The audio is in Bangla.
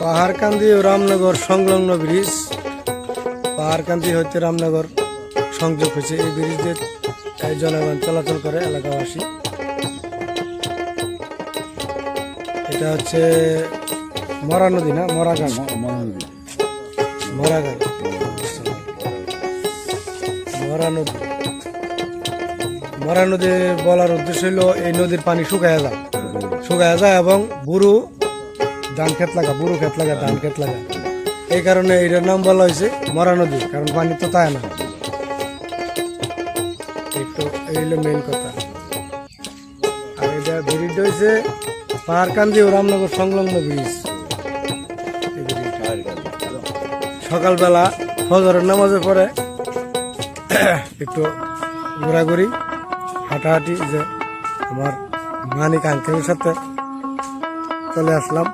পাহাড়কান্দি ও রামনগর সংলগ্ন ব্রিজ। পাহাড়কান্দি হচ্ছে রামনগর সংযোগ হয়েছে। এই ব্রিজ দিয়ে জনগণ চলাচল করে এলাকাবাসী। এটা হচ্ছে মরা নদী না? মরা গাছ। মরা নদী। মরা নদী। বলার উদ্দেশ্য হলো এই নদীর পানি শুকায় যায় শুকায় যায় এবং বুড়ো ধান খেত লাগা বুড়ো খেত লাগা, ধান খেত লাগা। এই কারণে এটার নাম বলা হয়েছে মরা নদী, কারণ পানি তো তাই না। একটু এই হলো মেন কথা। আর এটা ব্রিজটা হয়েছে পাহাড়কান্দি ও রামনগর সংলগ্ন ব্রিজ। সকালবেলা ফজরের নামাজের পরে একটু ঘোরাঘুরি, হাঁটাহাঁটি, যে আমার মানিক আঙ্কেলের সাথে চলে আসলাম।